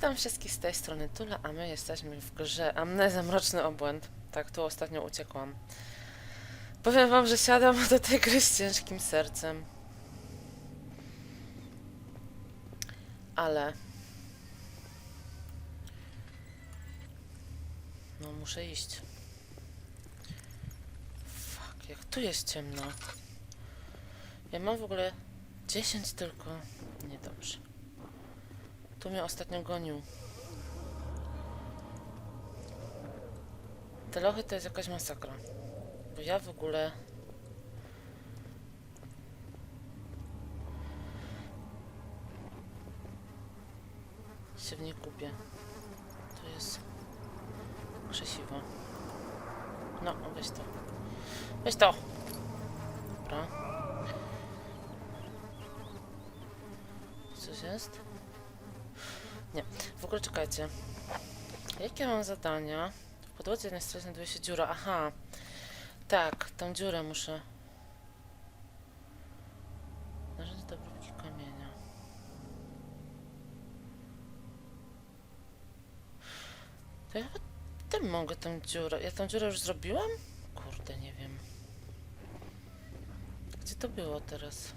Witam wszystkich z tej strony Tula, a my jesteśmy w grze Amnezja Mroczny Obłęd. Tak, tu ostatnio uciekłam. Powiem wam, że siadam do tej gry z ciężkim sercem. Ale... No, muszę iść. Fuck, jak tu jest ciemno. Ja mam w ogóle 10 tylko. Niedobrze. Tu mnie ostatnio gonił. Te lochy to jest jakaś masakra. Bo ja w ogóle... się w nie kupię. To jest krzesiwo. No, weź to. Weź to! Dobra. Coś jest? Nie. W ogóle czekajcie. Jakie mam zadania? W podłodze jednej stronie znajduje się dziura. Aha. Tak, tą dziurę muszę. Narzędzie do obróbki kamienia. To ja tym mogę tą dziurę. Ja tą dziurę już zrobiłam? Kurde, nie wiem. Gdzie to było teraz?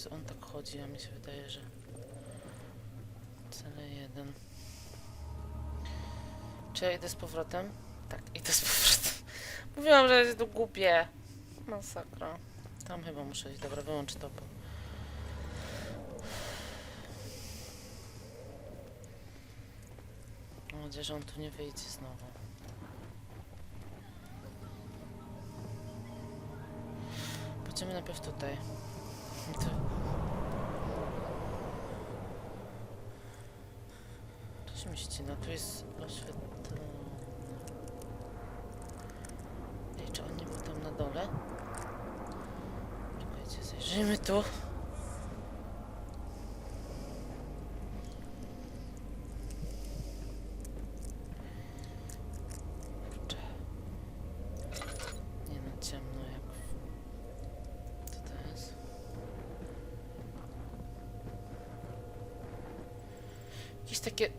Jezu, on tak chodzi, a mi się wydaje, że... Cele jeden. Czy ja idę z powrotem? Tak, idę z powrotem. Mówiłam, że jest to głupie. Masakra. Tam chyba muszę iść. Dobra, wyłącz to, bo... Mam nadzieję, że on tu nie wyjdzie znowu. Pójdziemy najpierw tutaj. To mieści, no tu jest oświetlone. Ej, czy on nie tam na dole? Czekajcie, zajrzyjmy tu. Kurczę. Nie no, ciemno jak... w- Co to jest? Jakieś takie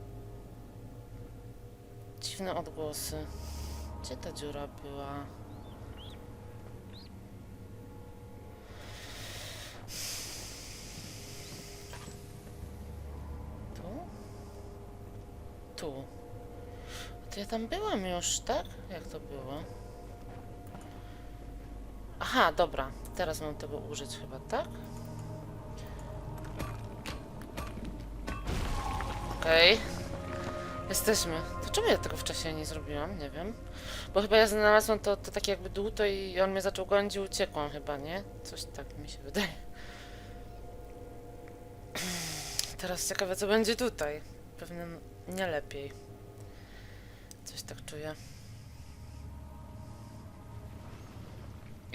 dziwne odgłosy. Gdzie ta dziura była? Tu? Tu. To ja tam byłam już, tak? Jak to było? Aha, dobra. Teraz mam tego użyć chyba, tak? Okej. Jesteśmy. To czemu ja tego wcześniej nie zrobiłam? Nie wiem. Bo chyba ja znalazłam to, to tak jakby dół, to i on mnie zaczął gonić i uciekłam chyba, nie? Coś tak mi się wydaje. Teraz ciekawe, co będzie tutaj. Pewnie nie lepiej. Coś tak czuję.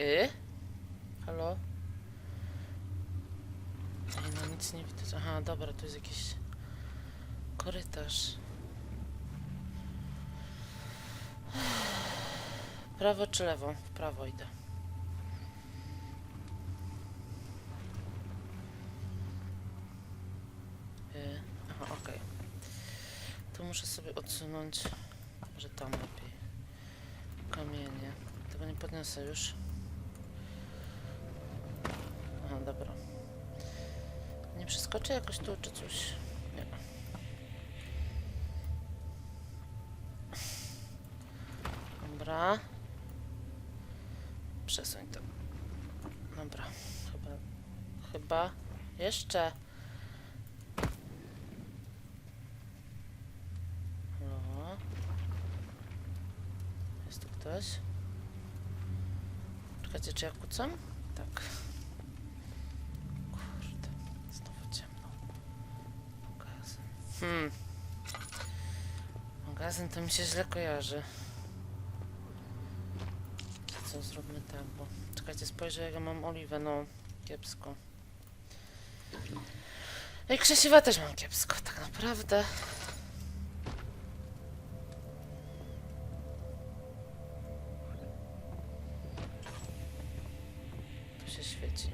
Y? Halo? Ej, no nic nie widać. Aha, dobra, tu jest jakiś korytarz. Prawo czy lewo? W prawo idę. Y, aha, okej. Tu muszę sobie odsunąć, że tam lepiej. Kamienie. Tego nie podniosę już. Aha, dobra. Nie przeskoczę jakoś tu czy coś? Nie. Dobra. Przesuń to. Dobra. Chyba. Chyba. Jeszcze. Halo? Jest tu ktoś? Czekajcie, czy ja kucam? Tak. Kurde. Znowu ciemno. Magazyn. Hmm. Magazyn to mi się źle kojarzy. tak, bo... Czekajcie, spojrzę, jak ja mam oliwę, no... Kiepsko. I krzesiwa też mam kiepsko, tak naprawdę. Tu się świeci.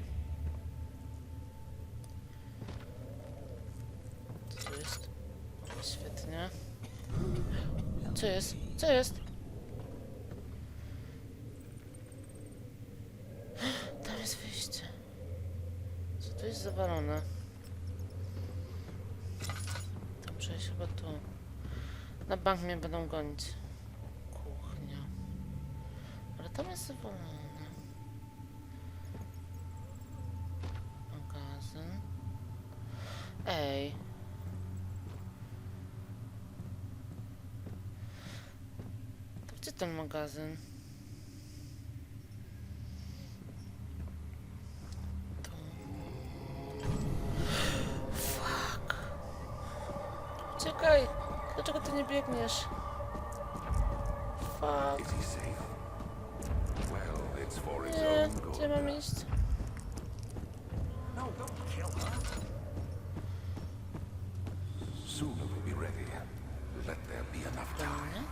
Co jest? Świetnie. Co jest? Co jest? Bank mnie będą gonić. Kuchnia. Ale tam jest zawalone. Magazyn. Ej. To gdzie ten magazyn? Czekaj. Dlaczego ty nie biegniesz? Fuck. Well, Nie, gdzie mam iść? No. Soon it will be ready. Let there be enough time. mnie?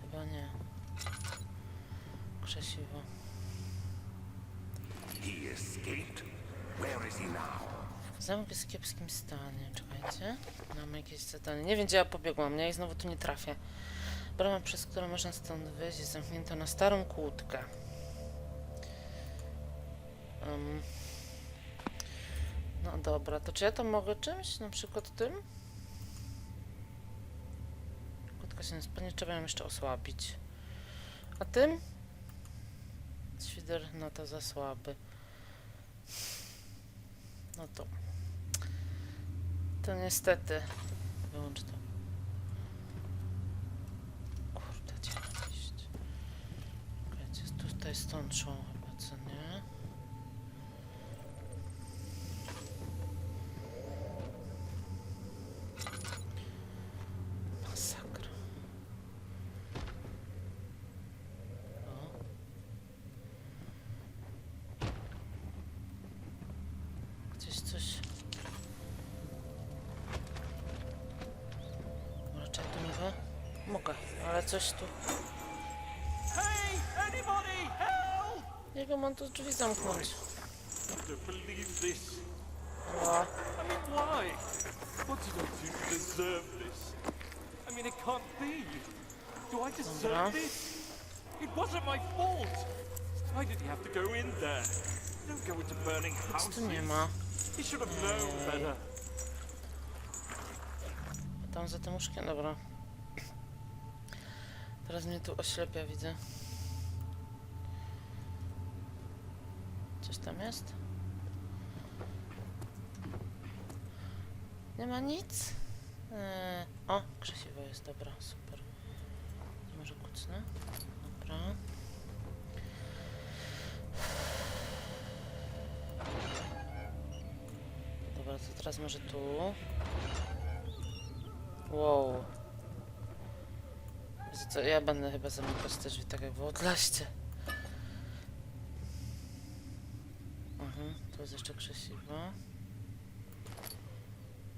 Chyba nie. Krzesiwo. He escaped? Where is he now? Zamek jest w kiepskim stanie. Czekajcie. Mamy jakieś zadanie. Nie wiem, gdzie ja pobiegłam, nie? I znowu tu nie trafię. Brama, przez którą można stąd wyjść, jest zamknięta na starą kłódkę. Um. No dobra, to czy ja to mogę czymś? Na przykład tym? Kłódka się nie spadnie, trzeba ją jeszcze osłabić. A tym? Świder, no to za słaby. No to. To niestety. Wyłącz to. Kurde, gdzie mam iść? Tutaj stąd szło ale coś tu... Hey, anybody, help! Jego mam tu drzwi zamknąć. I don't believe this. O, I mean, why? What did I do to deserve this? I mean, it can't be. Do I deserve Dobra. this? It wasn't my fault. Why did he have to go in there? Don't go into burning houses. tu nie ma. He should have known better. Tam za tym łóżkiem, dobra. Teraz mnie tu oślepia, widzę. Coś tam jest? Nie ma nic? Eee, o, krzesiwo jest, dobra, super. Nie może kucnę? Dobra. Dobra, to teraz może tu. Wow. Co, ja będę chyba zamykać te drzwi tak jak w Outlaście. Mhm, tu jest jeszcze krzesiwo.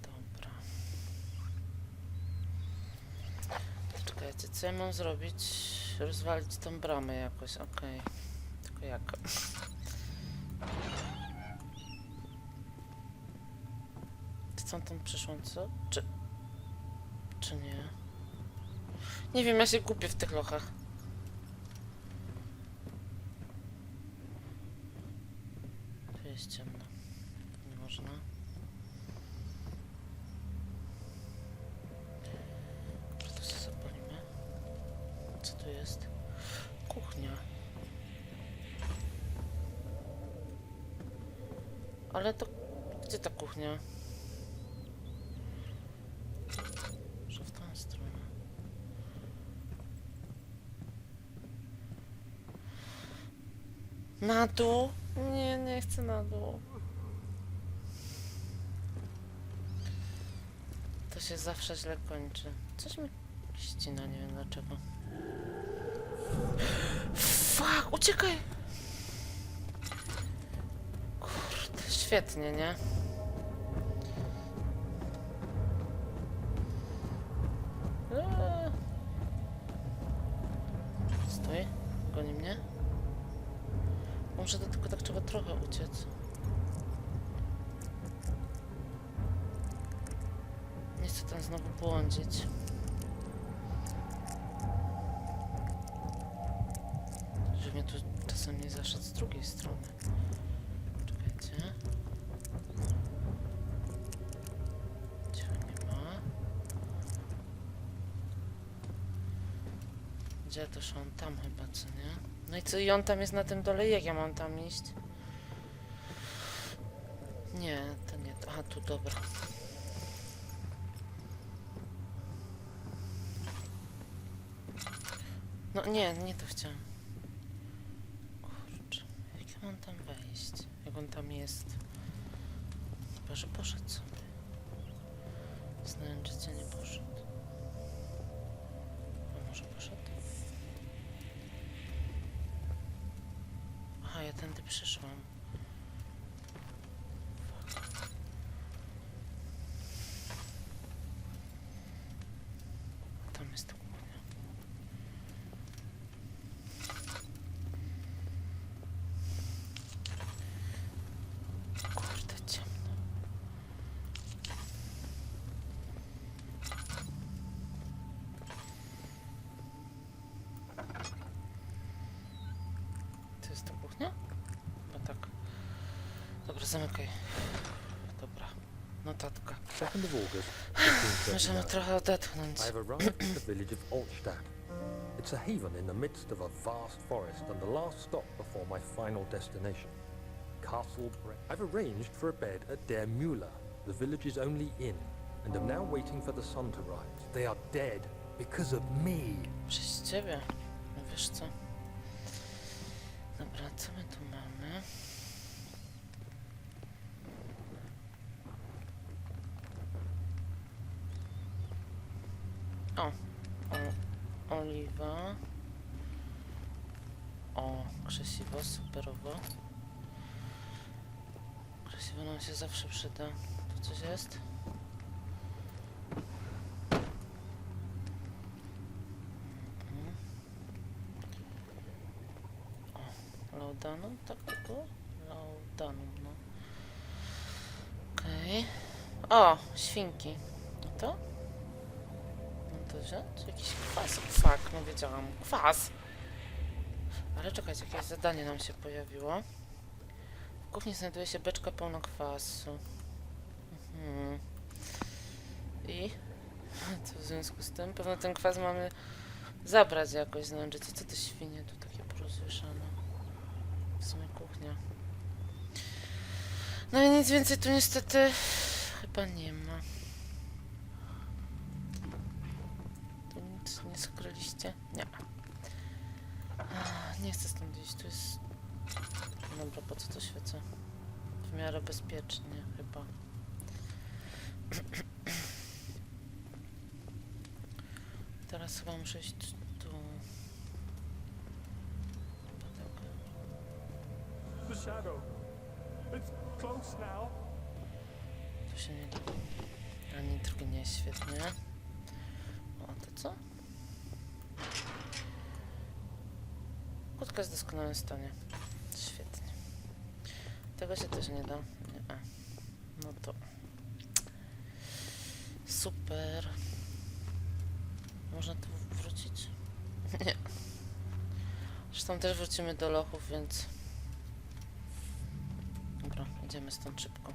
Dobra. Czekajcie, co ja mam zrobić? Rozwalić tą bramę jakoś, okej. Tylko jak? Co tam przyszło, co? Czy... Czy nie? Nie wiem, ja się gubię w tych lochach. Tu Na dół? Nie, nie chcę na dół. To się zawsze źle kończy. Coś mi ścina, nie wiem dlaczego. Fuck, uciekaj! Kurde, świetnie, nie? Gdzie też on? Tam chyba, co nie? No i co, i on tam jest na tym dole, jak ja mam tam iść? Nie, to nie to. Aha, tu dobra. No nie, nie to chciałam. Kurczę, jak ja mam tam wejść? Jak on tam jest? Chyba, że poszedł sobie. Znałem, że nie poszedł. Ja tędy przyszłam. Tam jest ta kuchnia. Kurde, ciemno. To jest ta kuchnia? Chyba tak. Dobra, zamykaj. Dobra. Notatka. 2nd of August, Możemy 1539. trochę odetchnąć. I have arrived at the village of Altstadt. It's a haven in the midst of a vast forest and the last stop before my final destination. Castle Bre- I've arranged for a bed at Der Müller, the village's only inn, and am now waiting for the sun to rise. They are dead because of me. Przez ciebie. No wiesz co? Dobra, co my tu mamy? O, o oliwa. O, krzesiwo, superowo. Krzesiwo nam się zawsze przyda. Tu coś jest? Laudanum, tak to było? Laudanum, no. Okej. O, świnki. To? No to wziąć? Jakiś kwas. Fuck, no wiedziałam. Kwas! Ale czekajcie, jakieś zadanie nam się pojawiło. W kuchni znajduje się beczka pełna kwasu. Mhm. I? Co w związku z tym? Pewno ten kwas mamy zabrać jakoś, znaczy, co te świnie tu takie porozwieszane? W sumie kuchnia. No i nic więcej tu niestety chyba nie ma. Skryliście? Nie. Nie chcę stąd iść, tu jest... Dobra, po co to świecę? W miarę bezpiecznie chyba. Teraz chyba muszę iść tu. The shadow. It's close now. Tu się nie da. Ani drugi nie jest świetnie. O, to co? Kłódka jest w doskonałym stanie. Świetnie. Tego się też nie da. Nie. No to. Super. Można tu wrócić? Nie. Zresztą też wrócimy do lochów, więc... Dobra, idziemy stąd szybko.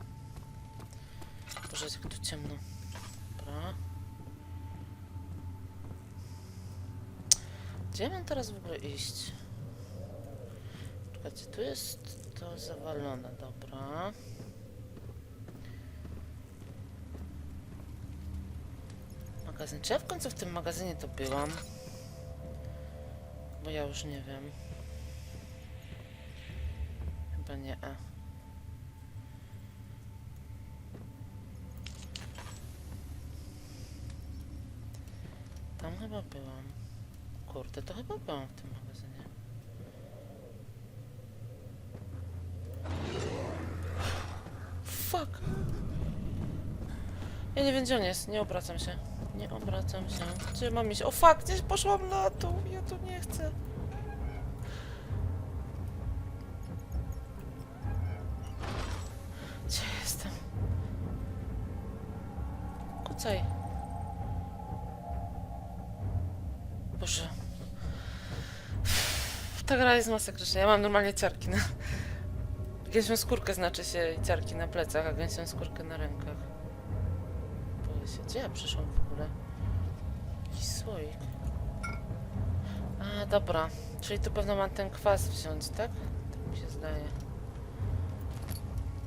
Boże, jak tu ciemno. Dobra. Gdzie mam teraz w ogóle iść? Czekajcie, tu jest to zawalone, dobra. Magazyn. Czy ja w końcu w tym magazynie to byłam? Bo ja już nie wiem. Chyba nie. E. Tam chyba byłam. Kurde, to chyba byłam w tym magazynie. Wszędzie on jest, nie obracam się. Nie obracam się. Gdzie mam iść? O fuck, gdzieś poszłam na dół, ja tu nie chcę. Gdzie jestem? Kucaj. Boże. Ta gra jest masakryczna. Ja mam normalnie ciarki na... Gęsią skórkę znaczy się ciarki na plecach, a gęsią skórkę na rękach. Gdzie ja przyszłam w ogóle? Jakiś słoik. A, dobra. Czyli tu pewno mam ten kwas wziąć, tak? Tak mi się zdaje.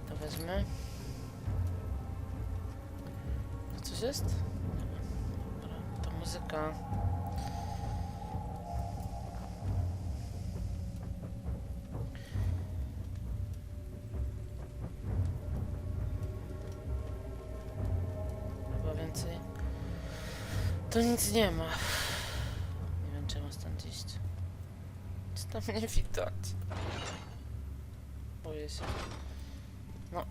To wezmę. To coś jest? Dobra, to muzyka. To nic nie ma. Nie wiem, czemu stąd iść. Nic tam nie widać. Boję się. No.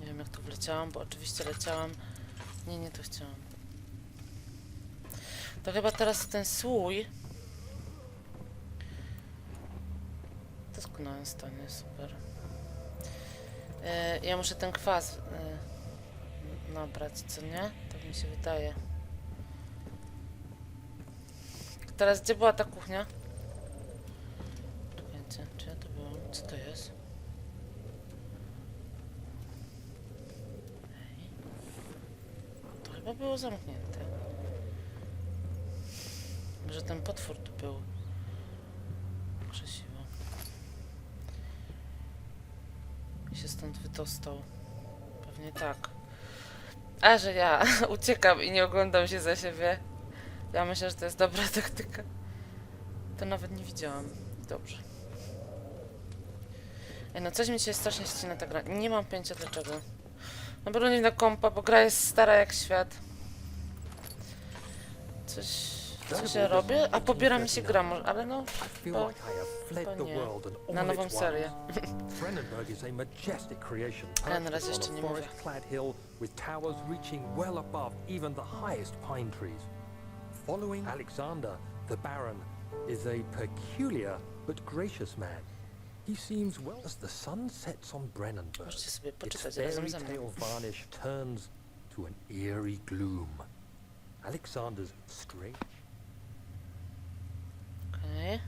Nie wiem, jak tu wleciałam, bo oczywiście leciałam. Nie, nie to chciałam. To chyba teraz ten słój. Doskonałym stanie, super. E, ja muszę ten kwas e, nabrać, co nie? Tak mi się wydaje. Teraz gdzie była ta kuchnia? Czekajcie, czy ja to byłam? Co to jest? To chyba było zamknięte. Może ten potwór tu był. Krzesiwo. I się stąd wydostał. Pewnie tak. A, że ja uciekam i nie oglądam się za siebie. Ja myślę, że to jest dobra taktyka. To nawet nie widziałam. Dobrze. Ej, no coś mi się strasznie ścina ta gra. Nie mam pojęcia dlaczego. Na pewno nie na kompa, bo gra jest stara jak świat. Coś... Coś ja robię? A pobiera mi się gra, może- ale no... I feel like I have fled the nie. world and all Na nową serię. is a majestic creation, na razie perched jeszcze nie a mówię. forest-clad hill with towers reaching well above even the highest pine trees. Following Alexander, the Baron is a peculiar but gracious man. He seems well as the sun sets on Brennenburg. Możecie sobie Its poczytać razem fairy ze mną. tale varnish turns to an eerie gloom. Alexander's strange Okej.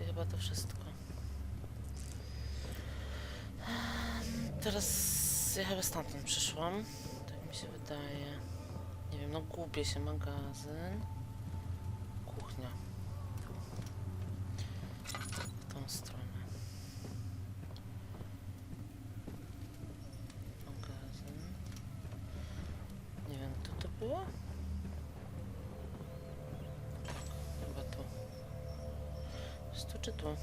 I chyba to wszystko. Teraz ja chyba stamtąd przyszłam. Tak mi się wydaje. Nie wiem, no gubię się. Magazyn. Kuchnia. W tą stronę. Magazyn. Nie wiem, tu to było? Czy tu?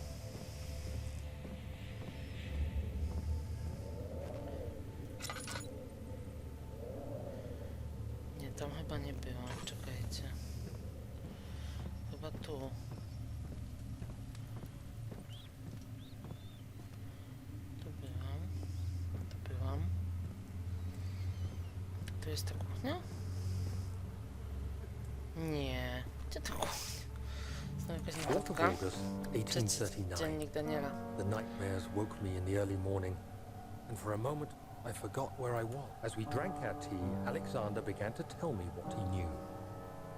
Nie, tam chyba nie było. Czekajcie. Chyba tu. Tu byłam. Tu byłam. Jest ta kuchnia? Nie. Gdzie ta kuchnia? Znowu jakaś 4th of. August, 1839. dziennik Daniela. The nightmares woke me in the early morning, and for a moment I forgot where I was. As we drank our tea, Alexander began to tell me what he knew.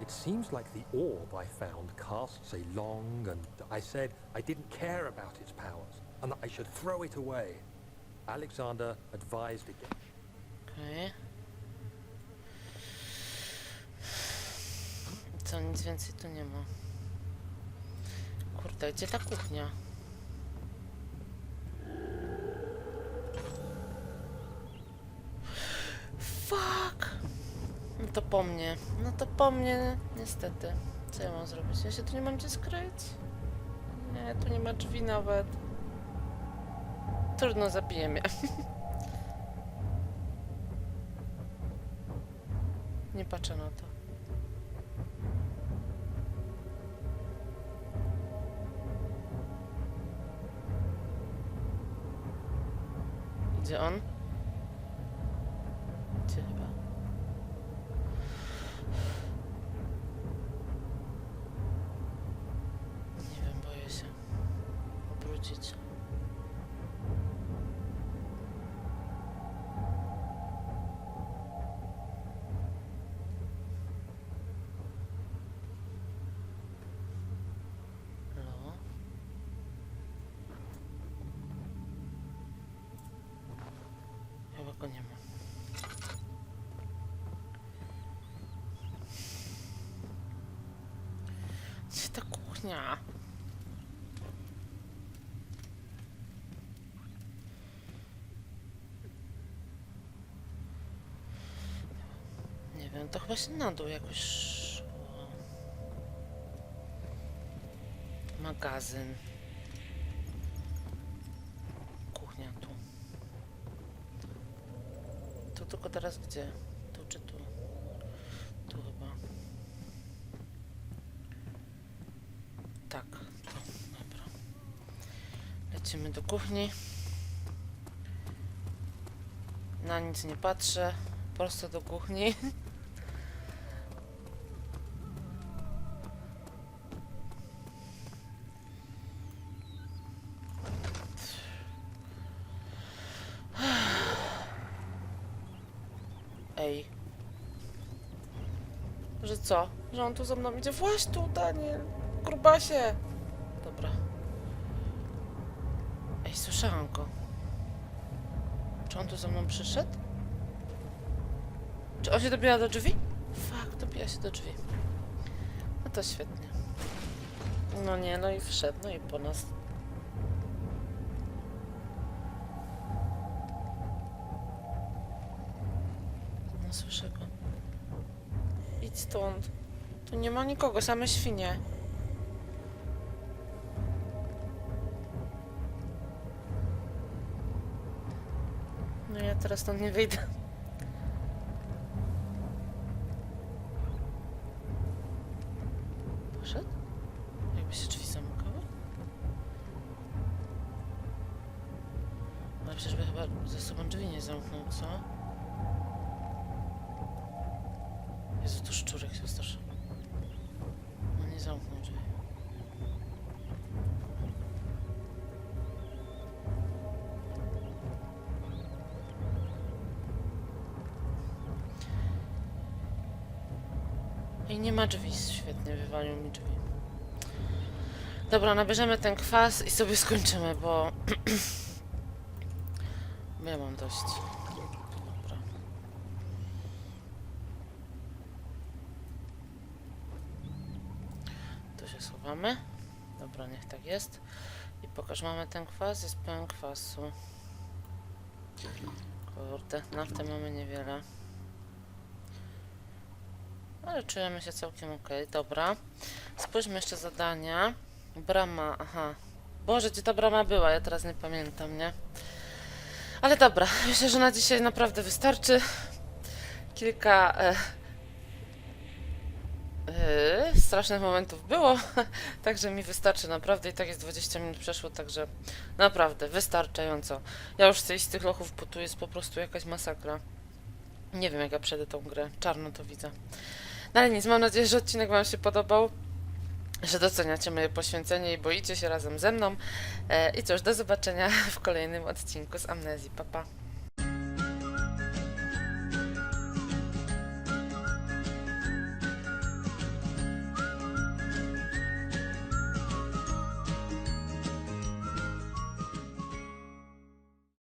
It seems like the orb I found casts a long and I said I didn't care about its powers and that I should throw it away. Alexander advised against Okej. Co, nic więcej tu nie ma. Kurde, gdzie ta kuchnia? Fuck! No to po mnie. No to po mnie, niestety. Co ja mam zrobić? Ja się tu nie mam gdzie skryć? Nie, tu nie ma drzwi nawet. Trudno, zabiję mnie. Nie patrzę na to. Gdzie on? Nie wiem, to chyba się na dół jakoś szło. Magazyn. Kuchnia tu. Tu tylko teraz gdzie? Tu czy? Tu chyba. Tak, tu, dobra. Lecimy do kuchni. Na nic nie patrzę. Prosto do kuchni. Ej. Że co? Że on tu za mną idzie? Właź tu, Daniel! Grubasie! Dobra. Ej, słyszałam go. Czy on tu za mną przyszedł? Czy on się dobija do drzwi? Fak, dobija się do drzwi. No to świetnie. No nie, no i wszedł, no i po nas. No słyszę go. Idź stąd. Tu nie ma nikogo, same świnie. Teraz stąd nie wyjdę. I nie ma drzwi, świetnie, wywalił mi drzwi. Dobra, nabierzemy ten kwas i sobie skończymy, bo... ja mam dość. Dobra. Tu się schowamy. Dobra, niech tak jest. I pokaż, mamy ten kwas, jest pełen kwasu. Kurde, nafty mamy niewiele. Ale czujemy się całkiem ok. Dobra. Spójrzmy jeszcze zadania. Brama, aha. Boże, gdzie ta brama była? Ja teraz nie pamiętam, nie? Ale dobra, myślę, że na dzisiaj naprawdę wystarczy. Kilka e, e, strasznych momentów było, także mi wystarczy naprawdę i tak jest 20 minut przeszło, także naprawdę wystarczająco. Ja już z tych lochów, bo tu jest po prostu jakaś masakra. Nie wiem, jak ja przejdę tą grę. Czarno to widzę. No ale nic, mam nadzieję, że odcinek Wam się podobał, że doceniacie moje poświęcenie i boicie się razem ze mną. E, I cóż, do zobaczenia w kolejnym odcinku z Amnezji. Pa, pa.